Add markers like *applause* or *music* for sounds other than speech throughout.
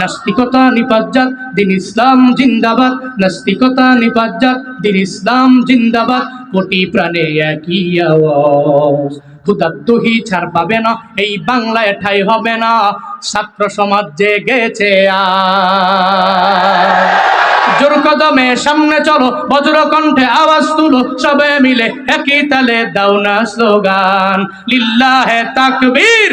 নাস্তিকতা নিপাজ্জাত দিন ইসলাম জিন্দাবাদ। নাস্তিকতা নিপাজ্জাত দিন ইসলাম জিন্দাবাদ। কোটি প্রাণে একই আওয়াজ। ক্ষুদাদ্দোহী ছাড় পাবে না, এই বাংলায় ঠাই হবে না। ছাত্র সমাজ জেগেছে জোর কদমে সামনে চলো, বজ্র কণ্ঠে আওয়াজ তুলো, সবে মিলে একই তালে দাও না স্লোগান। লিল্লাহে তাকবীর।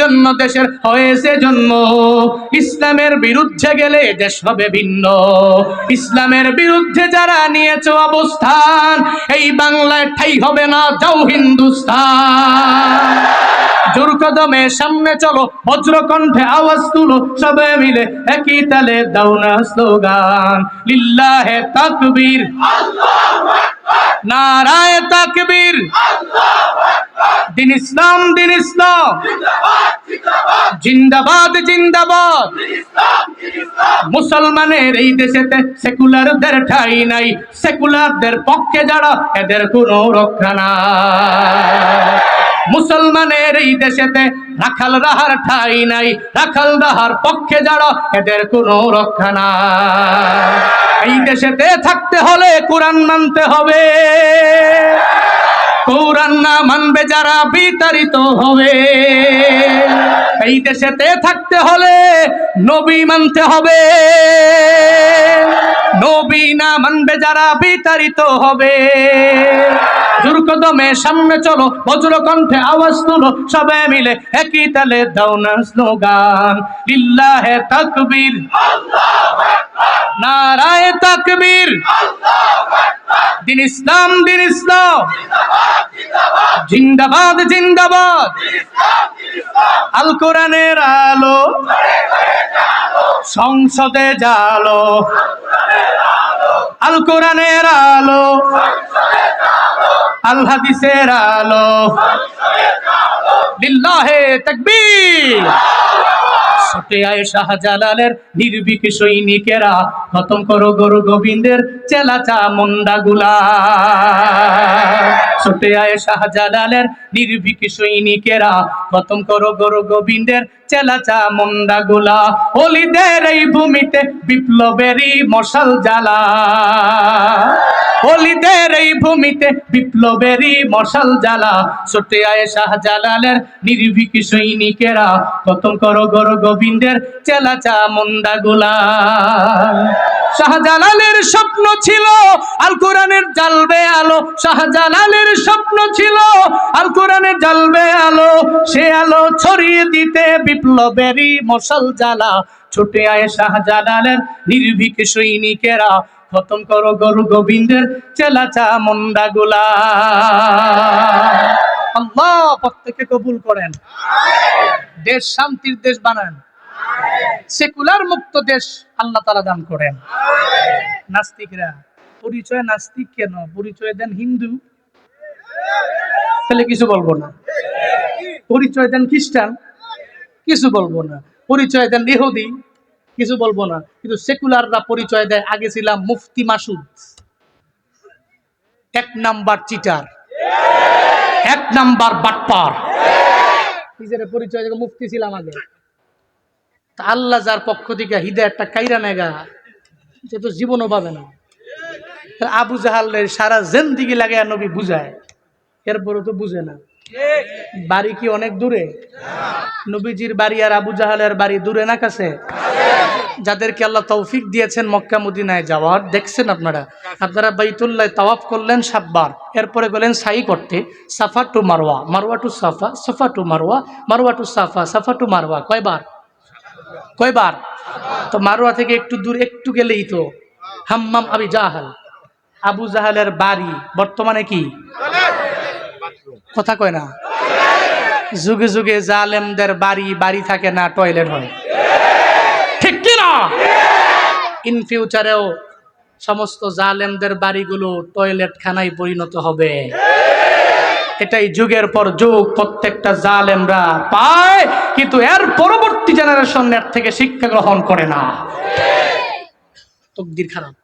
জন্য দেশের হয়েছে জন্ম ইসলামের বিরুদ্ধে গেলে দেশ হবে ভিন্ন। ইসলামের বিরুদ্ধে যারা নিয়েছে অবস্থান, এই বাংলায় ঠাই হবে না, যাও হিন্দুস্তান। জোর সামনে চলো, বজ্রকণ্ঠে আওয়াজ তুলো, সবে মিলে একই তালে দাও না স্লোগান। লিল্লাহে তাকবীর। নারায় তাকবীর। দিন ইসলাম দিন ইসলাম। জিন্দাবাদ জিন্দাবাদ। মুসলমানের এই দেশেতে সেকুলারদের ঠাই নাই। সেকুলারদের পক্ষে যারা, এদের কোনো রক্ষা না মুসলমানের এই দেশেতে রাখাল রাহার ঠাই নাই। রাখাল রাহার পক্ষে যারা, এদের কোনো রক্ষা নাই। এই দেশেতে থাকতে হলে কোরআন মানতে হবে। কোরআন না মানবে যারা বিতাড়িত হবে। এই দেশেতে থাকতে হলে নবী মানতে হবে। নবী না মানবে যারা বিতাড়িত হবে। দুর্গদমে সামনে চলো, বজ্র কণ্ঠে আওয়াজ তুলো, সবাই মিলে একই তালে দাও না স্লোগান। লিল্লাহে তাকবীর। নারায় তাকবীর। দিন ইসলাম দিন ইসলাম। জিন্দাবাদ জিন্দাবাদ। আল কোরআনের আলো সংসদে জালো। আল কোরআনের আলো আল হাদিসের আলো। লিল্লাহে তাকবীর। আয় শাহজালালের নির্ভীক সৈনিকেরা। খতম করো গরু গোবিন্দের চেলাচা মুন্ডাগুলা ছুটে আয় শাহজালালের নির্ভীক সৈনিকেরা খতম করো গরু গোবিন্দের চেলাচা মুন্ডাগুলা অলিদের এই ভূমিতে বিপ্লবেরই মশাল জ্বালা। অলিদের এই ভূমিতে বিপ্লবেরই মশাল জ্বালা। ছুটে আয় শাহজালালের নির্ভীক সৈনিকেরা খতম করো গরু গোবিন্দের চেলাচা মুন্ডাগুলা শাহজালালের স্বপ্ন ছিল। আল কোরআনের জ্বালবে আলো, শাহজালালের স্বপ্ন ছিল। আল কোরআনের জ্বালবে আলো, সে আলো ছড়িয়ে দিতে বিপ্লবেরই মশাল জ্বালা। ছুটে আয় শাহজালালের নির্ভীক সৈনিকেরা, খতম করো গরু গোবিন্দের চেলাচা মুন্ডাগুলা আল্লাহ প্রত্যেকে কবুল করেন। দেশ শান্তির দেশ বানান। সেকুলার মুক্ত দেশ আল্লাহ তালা দান করেন। নাস্তিকরা পরিচয় নাস্তিক কেন? পরিচয় দেন হিন্দু। তাহলে কিছু বলব না। পরিচয় দেন খ্রিস্টান। কিছু বলব না। পরিচয় দেন ইহুদি। কিছু বলব না। কিন্তু সেকুলাররা পরিচয় দেয় আগে ছিলাম মুফতি মাসুদ। এক নাম্বার চিটার। এক নাম্বার বাটপার। নিজের পরিচয় মুফতি ছিলাম আগে। তা আল্লাহ যার পক্ষ থেকে হিদায়তটা কাইরা নেগা, সে তো জীবনও পাবে না। আবু জাহালের সারা জেন্দিগি লাগে নবী বুঝায় এরপরে তো বুঝে না। বাড়ি কি অনেক দূরে? নবীজির বাড়ি আর আবু জাহালের বাড়ি দূরে না কাছে? যাদেরকে আল্লাহ তৌফিক দিয়েছেন মক্কা মদিনায় যাওয়ার, দেখছেন আপনারা? আপনারা বাইতুল্লাহ তাওয়াফ করলেন সাতবার এরপরে গেলেন সাই করতে, Safa to Marwa Marwa to Safa Safa to Marwa Marwa to Safa Safa to Marwa, কয়বার? কয়বার? তো মারোয়া থেকে একটু দূর, একটু গেলেই তো। হাম্মাম আবি জাহাল। আবু জাহালের বাড়ি বর্তমানে কি? কথা কয় না। যুগে যুগে জালেমদের বাড়ি বাড়ি থাকে না, টয়লেট হয়। ঠিক কি না? ইন ফিউচারেও সমস্ত জালেমদের বাড়িগুলো টয়লেট খানায় পরিণত হবে। এটাই যুগের পর যুগ, প্রত্যেকটা জালেমরা পায়, কিন্তু এর পরবর্তী জেনারেশন এর থেকে শিক্ষা গ্রহণ করে না। তকদির খারাপ।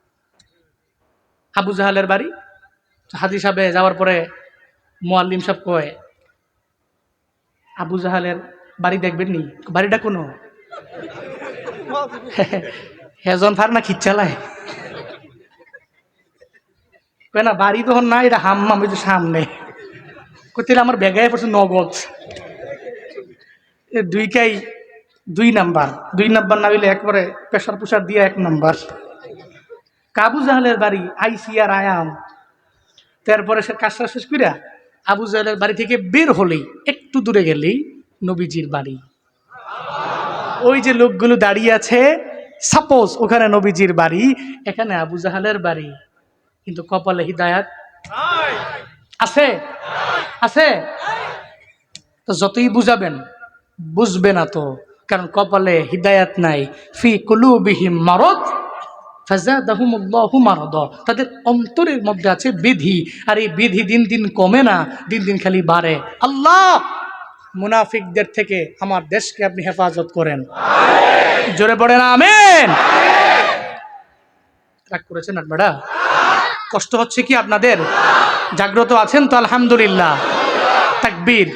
আবু জাহালের বাড়ি। হাজি সাহেবে যাওয়ার পরে মোয়াল্লিম সাহেব কয়, আবু জাহালের বাড়ি দেখবেন নি? বাড়িটা কোনো? *laughs* হেজন ফার না খিচ্চালায় কয়, না, বাড়ি তখন না এটা হাম্মাম যে সামনে। কোথায় আমার বেগায় পড়ছে নগদ। এ দুই নাম্বার। দুই নাম্বার না হইলে একবারে প্রেশার পুষার দিয়ে এক নাম্বার। কাবু জাহালের বাড়ি আইসি আর আয়াম। তারপরে সে কাজটা শেষ করিয়া আবু জাহালের বাড়ি থেকে বের হলেই, একটু দূরে গেলেই নবীজির বাড়ি। ওই যে লোকগুলো দাঁড়িয়ে আছে সাপোজ ওখানে নবীজির বাড়ি, এখানে আবু জাহালের বাড়ি। কিন্তু কপালে হিদায়াত আছে? আছে? তো যতই বুঝাবেন, বুঝবে না তো। কারণ কপালে হিদায়াত নাই। ফি কুলুবিহিম মারদ ফাজাদাহুমুল্লাহু মারদ। তাদের অন্তরের মধ্যে আছে বিধি আর এই বিধি দিন দিন কমে না দিন দিন খালি বাড়ে। আল্লাহ মুনাফিকদের থেকে আমার দেশকে আপনি হেফাজত করেন। জোরে পড়ে না আমেন। রাগ করেছেন আপনারা? কষ্ট হচ্ছে কি আপনাদের? জাগ্রত আছেন তো আলহামদুলিল্লাহ। তাকবীর।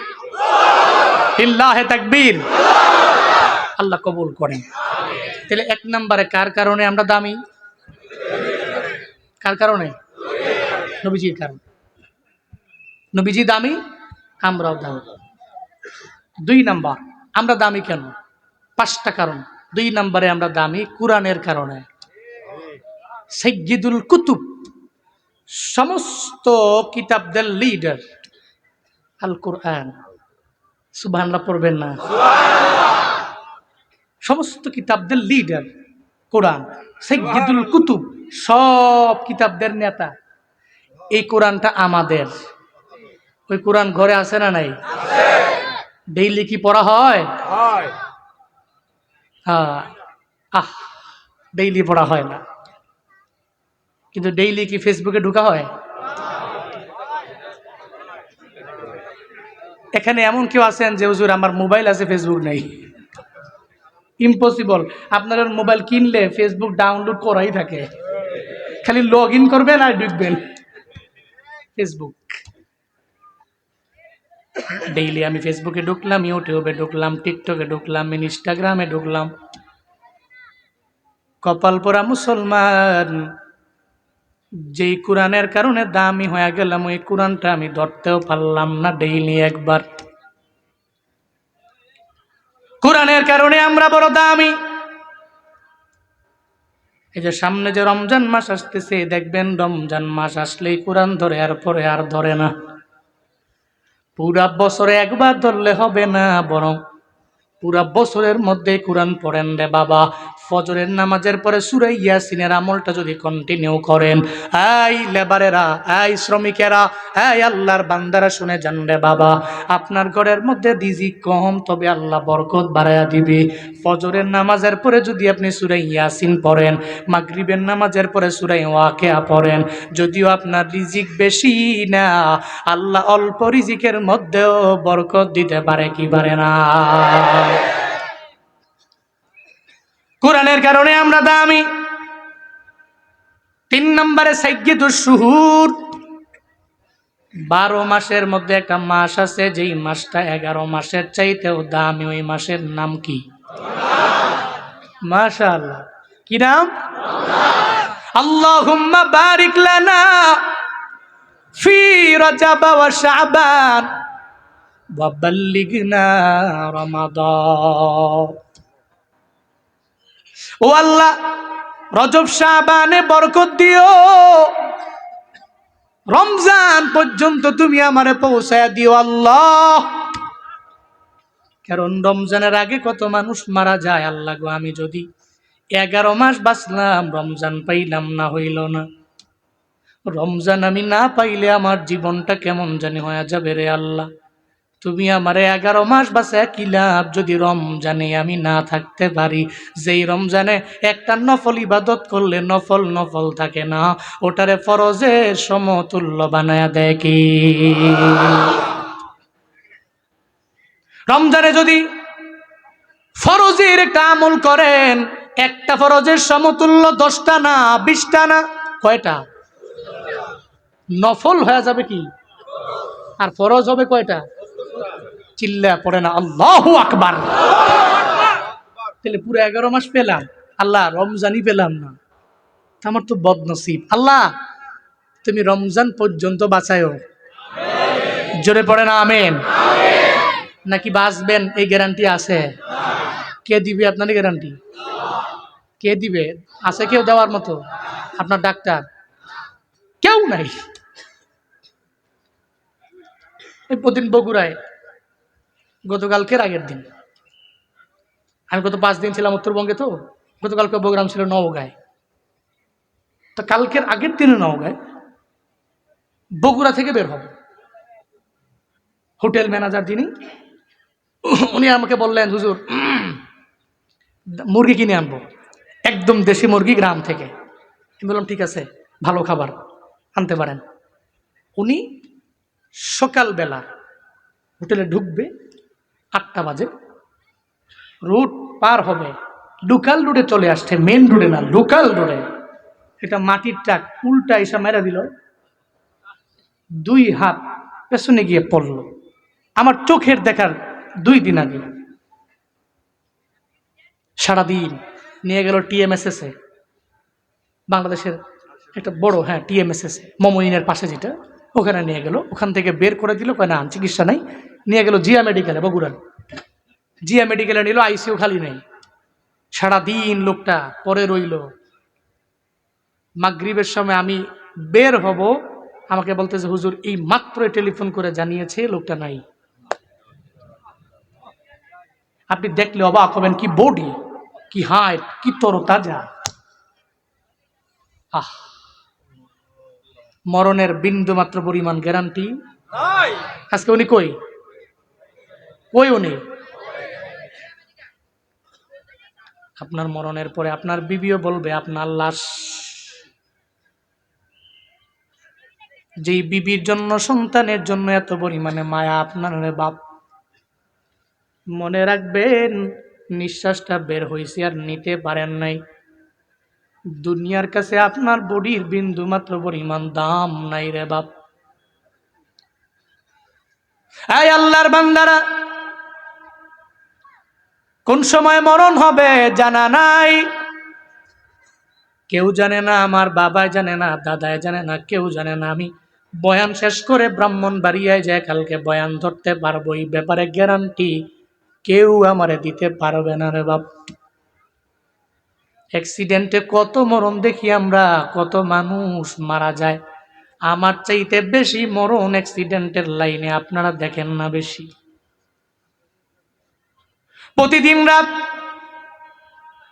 ইল্লাহে তাকবীর। আল্লাহ কবুল করেন। তাহলে এক নম্বরে কার কারণে আমরা দামি? কার কারণে? নবীজির কারণ। নবীজি দামি, আমরাও দামি। দুই নাম্বার, আমরা দামি কেন? পাঁচটা কারণ। দুই নম্বরে আমরা দামি কোরআনের কারণে। সৈয়দুল কুতুব, সমস্ত কিতাবদের লিডার আল কোরআন সুবহানাল্লাহ পড়বেন না? সমস্ত কিতাবদের লিডার কোরআন সৈয়দুল কুতুব সব কিতাবদের নেতা। এই কোরআনটা আমাদের। ওই কোরআন ঘরে আছে না নাই? ডেইলি কি পড়া হয়? হ্যাঁ। আহ ডেইলি পড়া হয় না। কিন্তু ডেইলি কি ফেসবুকে ঢুকা হয়? এখানে এমন কেউ আছেন যে হুজুর আমার মোবাইল আছে ফেসবুক নেই। ইম্পসিবল আপনার মোবাইল কিনলে ফেসবুক ডাউনলোড করাই থাকে। খালি লগ ইন করবেন আর ঢুকবেন। ফেসবুক ডেইলি আমি ফেসবুকে ঢুকলাম ইউটিউবে ঢুকলাম টিকটকে ঢুকলাম ইনস্টাগ্রামে ঢুকলাম। কপাল পরা মুসলমান, যেই কোরআনের কারণে দামি হয়ে গেলাম, ওই কোরআনটা আমি ধরতেও পারলাম না ডেইলি একবার। কোরআনের কারণে আমরা বড় দামি। এই যে সামনে যে রমজান মাস আসতেছে, দেখবেন রমজান মাস আসলেই কোরআন ধরে, আর পরে আর ধরে না। পুরা বছরে একবার ধরলে হবে না, বরং পুরা বছরের মধ্যে কোরআন পড়েন রে বাবা। ফজরের নামাজের পরে সুরে ইয়াসিনের আমলটা যদি কন্টিনিউ করেন, এই লেবারেরা, এই শ্রমিকেরা, এই আল্লাহর বান্দারা শুনে যান রে বাবা, আপনার ঘরের মধ্যে দিজি কম, তবে আল্লাহ বরকত বাড়ায়া দিবে। ফজরের নামাজের পরে যদি আপনি সুরে ইয়াসিন পড়েন, মাগরিবের নামাজের পরে সুরে ওয়াকেয়া পড়েন, যদিও আপনার রিজিক বেশি না, আল্লাহ অল্প রিজিকের মধ্যেও বরকত দিতে পারে কি পারে না? কোরআনের কারণে আমরা দামি। তিন নম্বরে সাইয়্যিদুস বারো মাসের মধ্যে একটা মাস আছে, যেই মাসটা এগারো মাসের চাইতেও দামি, ওই মাসের নাম কি? মাশাআল্লাহ। কি নাম? আল্লাহুম্মা বারিক লানা ফি রজব ওয়া শাবান ওয়া বাল্লিগনা রমাদান। ও আল্লাহ, রজব শাবানে বরকত দিও। রমজান পর্যন্ত তুমি আমারে পৌঁছায় দিও আল্লাহ। কারণ রমজানের আগে কত মানুষ মারা যায় আল্লাহ গো, আমি যদি এগারো মাস বাঁচলাম, রমজান পাইলাম না, হইল না। রমজান আমি না পাইলে আমার জীবনটা কেমন জানি হয়ে যাবে রে আল্লাহ। তুমি আমারে এগারো মাস বাসে কি লাভ? যদি রমজানে আমি না থাকতে পারি, যেই রমজানে একটা নফল ইবাদত করলে নফল নফল থাকে না, ওটারে ফরজে সমতুল্য বানায় কি? রমজানে যদি ফরজের একটা আমল করেন, একটা ফরজের সমতুল্য দশটা না, বিশটা না, কয়টা? নফল হয়ে যাবে কি? আর ফরজ হবে কয়টা? চিল্লা পড়ে না, আল্লাহ আকবার। তাহলে পুরো এগারো মাস পেলাম, আল্লাহ রমজানই পেলাম না। আমার তো বদনসিব। আল্লাহ, তুমি রমজান পর্যন্ত বাঁচায়ও। জোরে পড়ে না, আমেন। নাকি বাঁচবেন, এই গ্যারান্টি আছে। কে দিবে আপনার গ্যারান্টি কে দিবে? আছে কেউ দেওয়ার মতো? আপনার ডাক্তার? কেউ নাই। এই প্রতিদিন বগুড়ায়। গতকালকের আগের দিন। আমি গত পাঁচ দিন ছিলাম উত্তরবঙ্গে তো, গতকালকে প্রোগ্রাম ছিল নওগাঁয়। তো কালকের আগের দিনে নওগাঁয়। বগুড়া থেকে বের হব। হোটেল ম্যানেজার যিনি, উনি আমাকে বললেন, হুজুর, মুরগি কিনে আনব। একদম দেশি মুরগি গ্রাম থেকে। আমি বললাম, ঠিক আছে, ভালো খাবার, আনতে পারেন। উনি সকালবেলা হোটেলে ঢুকবে আটটা বাজে। রুট পার হবে লোকাল রোডে চলে আসছে মেন রোডে না লোকাল রোডে। এটা মাটির ট্রাক উল্টা এসে মেরা দিল। দুই হাত পেছনে গিয়ে পড়ল। আমার চোখের দেখার দুই দিন আগে। সারাদিন নিয়ে গেল টিএমএসএস বাংলাদেশের একটা বড় হ্যাঁ টিএমএসএস মমইনের পাশে যেটা। ওখানে নিয়ে গেল। ওখান থেকে বের করে দিল, কয়, না, চিকিৎসা নাই। নিয়ে গেল জিয়া মেডিকেলে, বগুড়ার। জিয়া মেডিকেলে নিল, আইসিইউ খালি নেই। সারাদিন লোকটা পরে রইল। মাগরিবের সময় আমি বের হব। আমাকে বলতেছে, হুজুর, এই মাত্র টেলিফোন করে জানিয়েছে, লোকটা নাই। আপনি দেখলে অবাক হবেন, কি বডি, কি হাইট কি তরতাজা। আহ! মরণের বিন্দু মাত্র পরিমাণ গ্যারান্টি আজকে উনি কই? কই উনি? আপনার মরণের পরে আপনার বিবিও বলবে, আপনার লাশ। যেই বিবির জন্য, সন্তানের জন্য এত পরিমাণে মায়া, আপনার বাপ। মনে রাখবেন, নিঃশ্বাসটা বের হয়েছে আর নিতে পারেন নাই। দুনিয়ার কাছে আপনার বডির বিন্দু মাত্র পরিমাণ দাম নাই রে বাপ। এই আল্লাহর বান্দারা, কোন সময় মরণ হবে জানা নাই। কেউ জানে না আমার বাবাই জানে না, দাদাই জানে না, কেউ জানে না। আমি বয়ান শেষ করে ব্রাহ্মণ বাড়িয়ায় যায় কালকে বয়ান ধরতে পারব, এই ব্যাপারে গ্যারান্টি কেউ আমারে দিতে পারবে না রে বাপ। অ্যাক্সিডেন্টে কত মরণ দেখি আমরা, কত মানুষ মারা যায়। আমার চাইতে বেশি মরণ অ্যাক্সিডেন্টের লাইনে আপনারা দেখেন না বেশি। প্রতিদিন রাত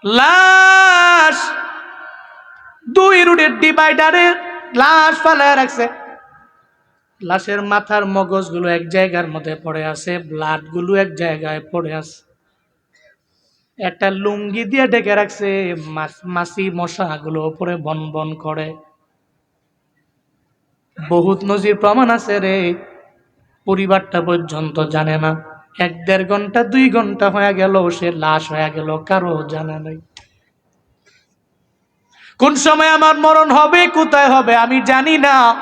লাশ, দুই রুটের ডিভাইডারে লাশ ফালায় রাখছে। লাশের মাথার মগজগুলো এক জায়গার মধ্যে পড়ে আছে ব্লাডগুলো এক জায়গায় পড়ে আছে। একটা লুঙ্গি দিয়ে ঢেকে রাখছে, মাছ- মশাগুলো ওপরে বন বন করে। বহুত নজির প্রমাণ আছে রে, পরিবারটা পর্যন্ত জানে না। এক দেড় ঘণ্টা, দুই ঘণ্টা হয়ে গেল, সে লাশ হয়ে গেল, কারও জানা নাই। কোন সময় আমার মরণ হবে, কোথায় হবে, আমি জানি না।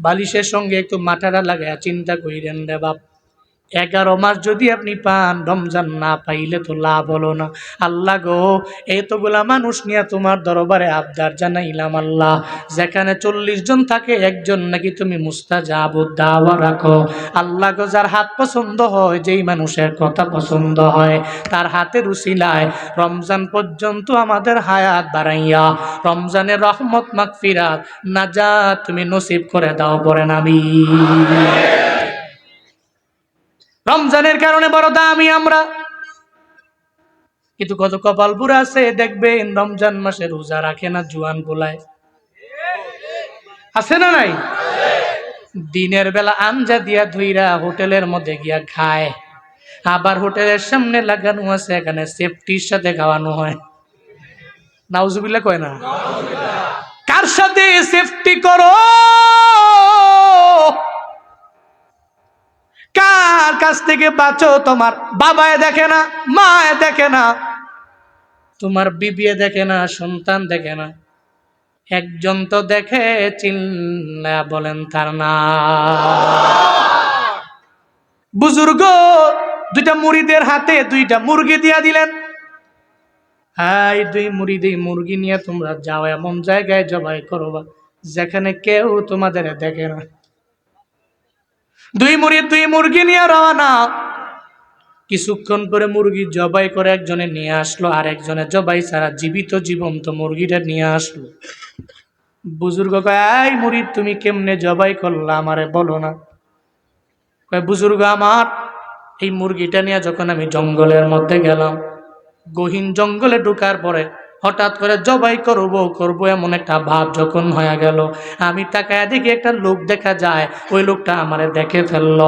বালিশের সঙ্গে একটু মাথাটা লাগায় চিন্তা করিলেন রে বাপ। এগারো মাস যদি আপনি পান, রমজান না পাইলে তো লাভ হলো না। আল্লাহ গো, এতগুলা মানুষ নিয়ে তোমার দরবারে আবদার জানাইলাম আল্লাহ। যেখানে চল্লিশ জন থাকে, একজন নাকি তুমি মুস্তা যাব দাওয়া রাখো। আল্লাহ গো, যার হাত পছন্দ হয়, যেই মানুষের কথা পছন্দ হয়, তার হাতের উসিলায় রমজান পর্যন্ত আমাদের হায়াত বাড়াইয়া, রমজানের রহমত, মাগফিরাত, নাজাত তুমি নসিব করে দাও, পরে নামি রমজানের কারণে বড় দামি আমরা। কিন্তু কত কপাল বুড়া আছে, দেখবেন রমজান মাসে রোজা রাখে না জুয়ান গোলায় আছে না নাই? দিনের বেলা আঞ্জা দিয়া ধুইরা হোটেলের মধ্যে গিয়া খায়। আবার হোটেলের সামনে লাগানো আছে, এখানে সেফটির সাথে খাওয়ানো হয়। নাউজুবিল্লা কয় না? কার সাথে সেফটি করো? কার কাছ থেকে বাঁচো তোমার? বাবায় দেখে না, মায় দেখে না। তোমার বিবিয়ে দেখে না, সন্তান দেখে না। একজন তো দেখে চিল্লা বলেন তার না। বুজুর্গ, দুইটা মুড়িদের হাতে দুইটা মুরগি দিয়া দিলেন। হাই দুই মুড়ি, দুই মুরগি নিয়ে তোমরা যাও, এমন জায়গায় জবাই করবা, যেখানে কেউ তোমাদের দেখে না। দুই মুড়ি, দুই মুরগি নিয়ে রওনা। কিছুক্ষণ পরে মুরগি জবাই করে একজনে নিয়ে আসলো, আর একজনে জবাই ছাড়া জীবিত জীবন্ত মুরগিটা নিয়ে আসলো। বুজুর্গ কয় মুড়ি তুমি কেমনে জবাই করলা আমারে বলো না? কয়, বুজুর্গ আমার, এই মুরগিটা নিয়ে যখন আমি জঙ্গলের মধ্যে গেলাম, গহীন জঙ্গলে ঢুকার পরে হঠাৎ করে জবাই করব করব এমন একটা ভাব যখন হয়ে গেল। আমি তাকায় দেখি একটা লোক দেখা যায়, ওই লোকটা আমারে দেখে ফেলল।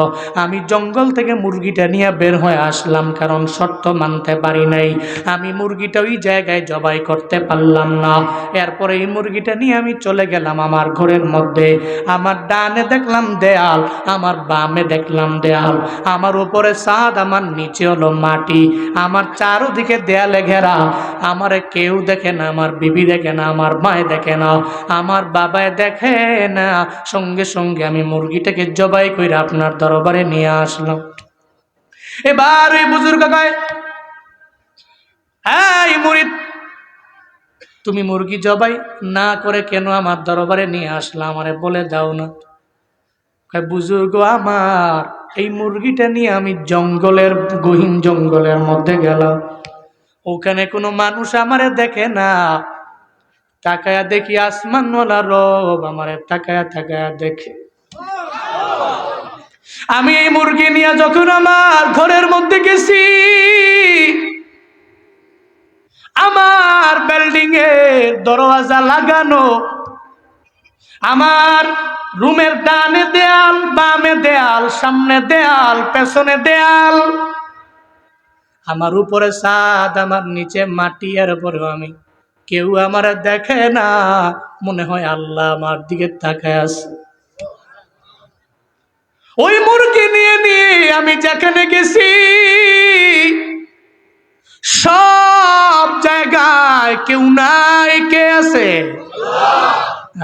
আমি জঙ্গল থেকে মুরগিটা নিয়ে বের হয়ে আসলাম, কারণ শর্ত মানতে পারি নাই। আমি মুরগিটা ওই জায়গায় জবাই করতে পারলাম না। এরপরে এই মুরগিটা নিয়ে আমি চলে গেলাম আমার ঘরের মধ্যে। আমার ডানে দেখলাম দেয়াল, আমার বামে দেখলাম দেয়াল। আমার উপরে সাদ আমার নিচে হলো মাটি। আমার চারোদিকে দেয়ালে ঘেরা। আমারে কেউ দেখে না, আমার বিবি দেখে না, আমার মায়ে দেখে না, আমার বাবায় দেখে না। সঙ্গে সঙ্গে আমি মুরগিটাকে জবাই করে আপনার দরবারে নিয়ে আসলাম। এবার ওই বুজুর্গ কয় এই মুরিদ, তুমি মুরগি জবাই না করে কেন আমার দরবারে নিয়ে আসলা? আমারে বলে দাও না। বুজুর্গ আমার, এই মুরগিটা নিয়ে আমি জঙ্গলের, গহীন জঙ্গলের মধ্যে গেলাম। ওখানে কোনো মানুষ আমারে দেখে না। তাকায়া দেখি আসমানওয়ালা রব আমারে তাকায়া তাকায়া দেখে। আমি এই মুরগি নিয়ে যখন আমার ঘরের মধ্যে গেছি, আমার বিল্ডিং এর দরওয়াজা লাগানো, আমার রুমের ডানে দেয়াল, বামে দেয়াল, সামনে দেয়াল, পেছনে দেয়াল আমার উপরে ছাদ আমার নিচে মাটি, আর উপরে আমি। কেউ আমার দেখে না, মনে হয় আল্লাহ আমার দিকে তাকায় আছে। ওই মুরগি নিয়ে নিয়ে আমি যেখানে গেছি, সব জায়গায় কেউ নাই, কে আছে?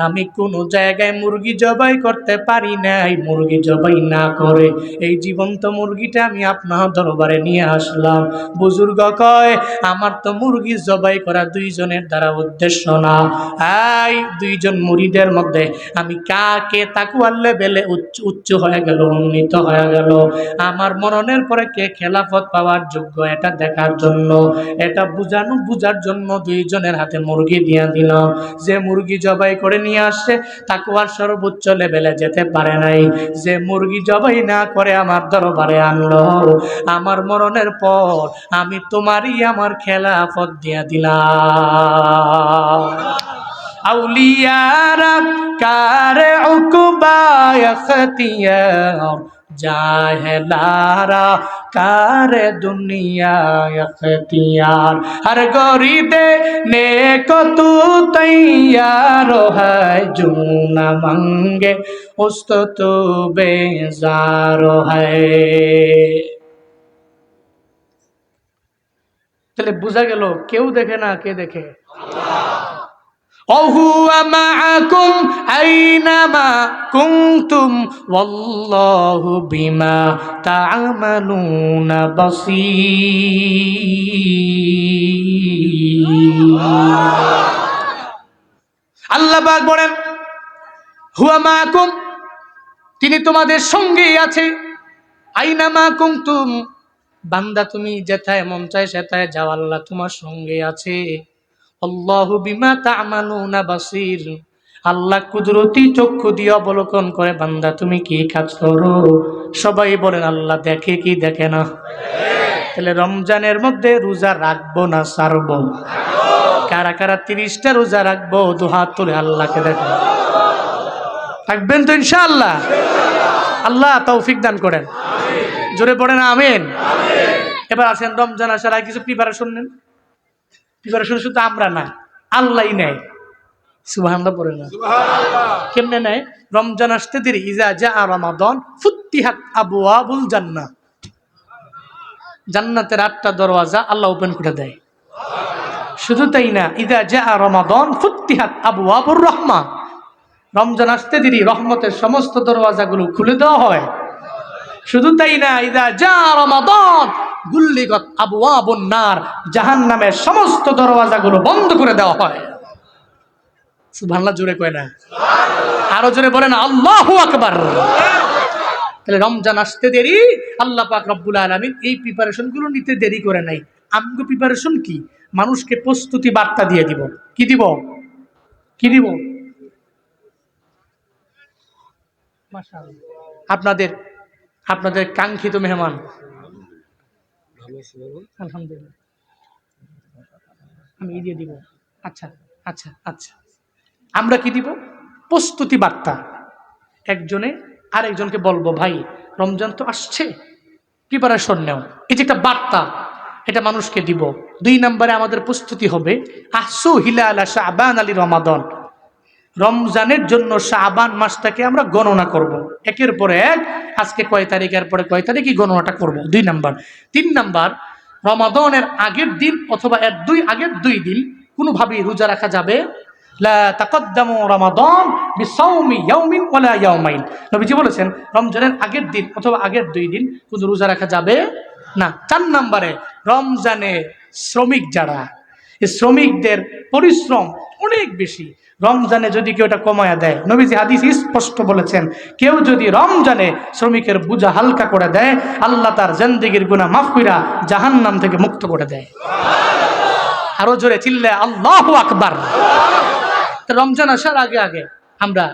আমি কোনো জায়গায় মুরগি জবাই করতে পারি নাই, মুরগি জবাই না করে। এই জীবন্ত মুরগিটা আমি আপনার দরবারে নিয়ে আসলাম। বুজুর্গ কয়, আমার তো মুরগি জবাই করা দুইজনের দ্বারা উদ্দেশ্য না। এই দুইজন মুড়িদের মধ্যে আমি কাকে তাকুয়ার লেভেলে উচ্চ উচ্চ হয়ে গেল, উন্নীত হয়ে গেল? আমার মরণের পরে কে খেলাফত পাওয়ার যোগ্য এটা দেখার জন্য? এটা বুঝানো বুঝার জন্য দুইজনের হাতে মুরগি দিয়ে দিলাম। যে মুরগি জবাই করে নিয়ে আসছে তাকুয়ার সর্বোচ্চ লেভেলে যেতে পারে নাই। যে মুরগি জবাই না করে আমার দরবারে আনলো, আমার মরণের পর আমি তোমারই আমার খেলাফত দিয়া দিলাম। আউলিয়ারা কারে উকবায় খতিয়ার জাহেলারা কারে দুনিয়া এখতিয়ার? হর গরিদে নে কতু তৈয়ার হয়, জুনা মঙ্গে উস্ত তো বেজার হয়। তাহলে বোঝা গেল, কেউ দেখে না, কে দেখে? وهو معكم أينما كنتم والله بما تعملون بصير আল্লাহ পাক বলেন হুয়া মাকুম তিনি তোমাদের সঙ্গেই আছে আইনা মা কুমতুম বান্দা তুমি যেথায় মন চায় সেথায় যাও আল্লাহ তোমার সঙ্গে আছে আল্লাহু বিমা তা'মালুনা বাসির। আল্লাহ কুদরতি চক্ষু দিয়ে অবলোকন করে, বান্দা, তুমি কি কাজ করো? সবাই বলেন, আল্লাহ দেখে কি দেখে না। তাহলে রমজানের মধ্যে রোজা রাখব না, সারবো? কারা কারা তিরিশটা রোজা রাখব, দু হাত তুলে আল্লাহকে দেখো। থাকবেন তো ইনশাআল্লাহ? আল্লাহ তৌফিক দান করেন। জোরে পড়েন আমিন। এবার আসেন, রমজান আসার আগে কিছু প্রিপারেশন নেন। প্রিপারেশন শুধু আমরা না আল্লাহ নেয়। সুবহানাল্লাহ পড়ে না। কেমনে নেয়? রমজান আসতে দেরি। ইজা যা রমাদন ফুত্তিহাত আবু আবুল জান্নাহ। জান্নাতের আটটা দরওয়াজা আল্লাহ ওপেন করে দেয়। শুধু তাই না ইদা যা রমাদন ফুত্তিহাত আবু আবুর রহমা রমজান আসতে দেরি রহমতের সমস্ত দরওয়াজাগুলো খুলে দেওয়া হয়। শুধু তাই না ইদা যা রমাদন গুল্লিগত আবু আবুন নার জাহান নামের সমস্ত দরওয়াজাগুলো বন্ধ করে দেওয়া হয়। সুবহানাল্লাহ, জোরে কয় না। আরও জোরে বলেন, আল্লাহু আকবার। তাহলে রমজান আসতে দেরি, আল্লাহ পাক রব্বুল আলমিন এই প্রিপারেশনগুলো নিতে দেরি করে নাই। আমগো প্রিপারেশন কি? মানুষকে প্রস্তুতি বার্তা দিয়ে দিব। কি দিব? কি দিব? আপনাদের আপনাদের কাঙ্ক্ষিত মেহমান। আলহামদুলিল্লাহ। আমি এই দিয়ে দিব। আচ্ছা আচ্ছা আচ্ছা। আমরা কি দিব? প্রস্তুতি বার্তা। একজনে আরেকজনকে বলব, ভাই, রমজান তো আসছে। প্রিপারেশন নেও। এই যে একটা বার্তা, এটা মানুষকে দিব। দুই নম্বরে আমাদের প্রস্তুতি হবে আসু হিলা আলা শাহবান আলী রমাদন। রমজানের জন্য শাহবান মাসটাকে আমরা গণনা করব। একের পরে এক, আজকে কয় তারিখের পরে কয় তারিখই গণনাটা করব। দুই নাম্বার। তিন নাম্বার, রমাদনের আগের দিন অথবা এর দুই, আগের দুই দিন কোনোভাবেই রোজা রাখা যাবে? নবীজি বলেছেন, রমজানের আগের দিন অথবা আগের দুই দিন কোনো রোজা রাখা যাবে না। চার নম্বরে, রমজানে শ্রমিক যারা শ্রমিকদের পরিশ্রম অনেক বেশি। রমজানে যদি কেউ এটা কমায়া দেয়, নবীজি হাদিস স্পষ্ট বলেছেন, কেউ যদি রমজানে শ্রমিকের বোঝা হালকা করে দেয়, আল্লাহ তার জেন্দিগির গুণা মাফ কইরা জাহান্নাম থেকে মুক্ত করে দেয়। আরও জোরে চিল্লে, আল্লাহ আকবার। রমজান আসার আগে আগে আমরা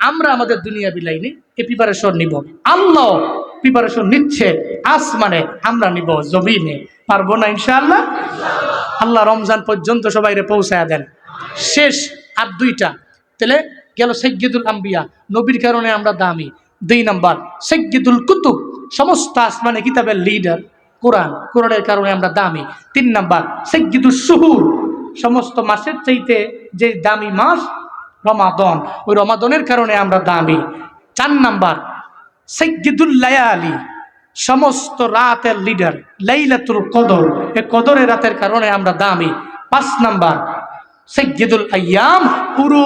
আমরা আমাদের দুনিয়া বিলাইনি এই প্রিপারেশন নিব। আল্লাহ প্রিপারেশন নিচ্ছে, আসমানে আমরা নিব, জমিনে। পারব না ইনশাআল্লাহ? আল্লাহ রমজান পর্যন্ত সবাইরে পৌঁছায় দেন। শেষ আর দুইটা। তাহলে গেল সৈয়দুল আম্বিয়া। নবীর কারণে আমরা দামি। দুই নাম্বার সৈয়দুল কুতুব। সমস্ত আসমানে কিতাবের লিডার কোরআন। কোরআনের কারণে আমরা দামি। তিন নাম্বার সৈয়দুল সুহুর সমস্ত মাসের চাইতে যে দামি মাস, রমাদন। ওই রমাদনের কারণে আমরা দামি। চার নাম্বার সৈয়দুল লায়ালি। সমস্ত রাতের লিডার লাইলাতুল কদর। এ কদরের রাতের কারণে আমরা দামি। পাঁচ নাম্বার সৈয়দুল আয়াম, পুরো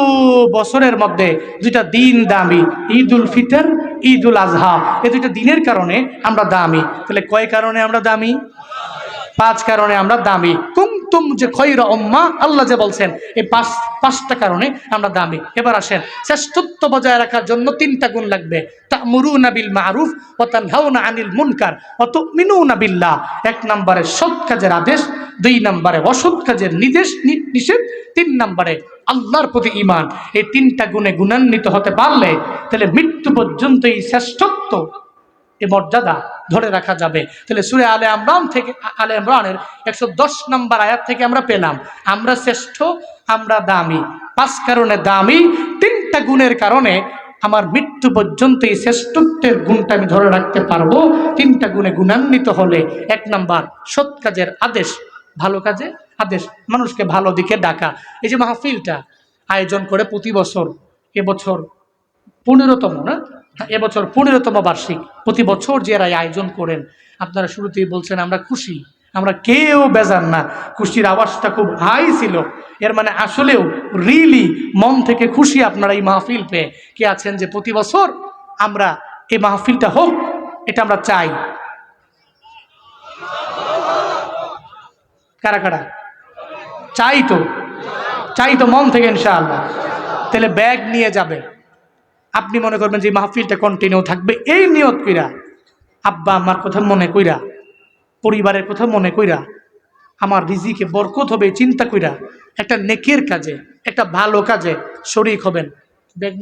বছরের মধ্যে দুইটা দিন দামি ঈদ উল ফিতর ঈদ উল আজহা। এই দুইটা দিনের কারণে আমরা দামি। তাহলে কয় কারণে আমরা দামি? পাঁচ কারণে আমরা দামি। কুমতুম যে খৈরা উম্মা, আল্লাহ যে বলছেন, এই পাঁচ, পাঁচটা কারণে আমরা দামি। এবার আসেন, শ্রেষ্ঠত্ব বজায় রাখার জন্য তিনটা গুণ লাগবে। তা'মুরুনা বিল মারুফ ওয়া তানহাউনা আনিল মুনকার ওয়া তু'মিনুনা বিল্লাহ। এক নম্বরে সৎ কাজের আদেশ, দুই নম্বরে অসৎ কাজের নির্দেশ নিষেধ, তিন নম্বরে আল্লাহর প্রতি ইমান এই তিনটা গুণে গুণান্বিত হতে পারলে তাহলে মৃত্যু পর্যন্ত এই শ্রেষ্ঠত্ব। এ মর্যাদা ধরে রাখা যাবে। তাহলে সুরে আলে আমরান থেকে, আলে ইমরানের একশো দশ নম্বর আয়াত থেকে আমরা পেলাম। আমরা শ্রেষ্ঠ, আমরা দামি। পাঁচ কারণে দামি, তিনটা গুণের কারণে আমার মৃত্যু পর্যন্ত এই শ্রেষ্ঠত্বের গুণটা আমি ধরে রাখতে পারব। তিনটা গুণে গুণান্বিত হলে এক নাম্বার সৎ কাজের আদেশ, ভালো কাজে আদেশ, মানুষকে ভালো দিকে ডাকা। এই যে মাহফিলটা আয়োজন করে প্রতি বছর, এবছর পনেরোতম না? এবছর পনেরোতম বার্ষিক। প্রতি বছর যে এরা আয়োজন করেন, আপনারা শুরুতেই বলছেন, আমরা খুশি, আমরা কেউ বেজান না। খুশির আওয়াজটা খুব হাই ছিল। এর মানে আসলেও রিলি মন থেকে খুশি আপনারা এই মাহফিল পেয়ে। কে আছেন যে প্রতি বছর আমরা এই মাহফিলটা হোক, এটা আমরা চাই। কারা কারা? চাই তো চাই তো মন থেকে ইনশাআল্লাহ। তাহলে ব্যাগ নিয়ে যাবে। আপনি মনে করবেন যে মাহফিলটা কন্টিনিউ থাকবে। এই নিয়ত কইরা, আব্বা আমার কথা মনে কইরা, পরিবারের কথা মনে কইরা, আমার রিজিকে বরকত হবে চিন্তা কইরা একটা নেকের কাজে, একটা ভালো কাজে শরিক হবেন। ব্যাগ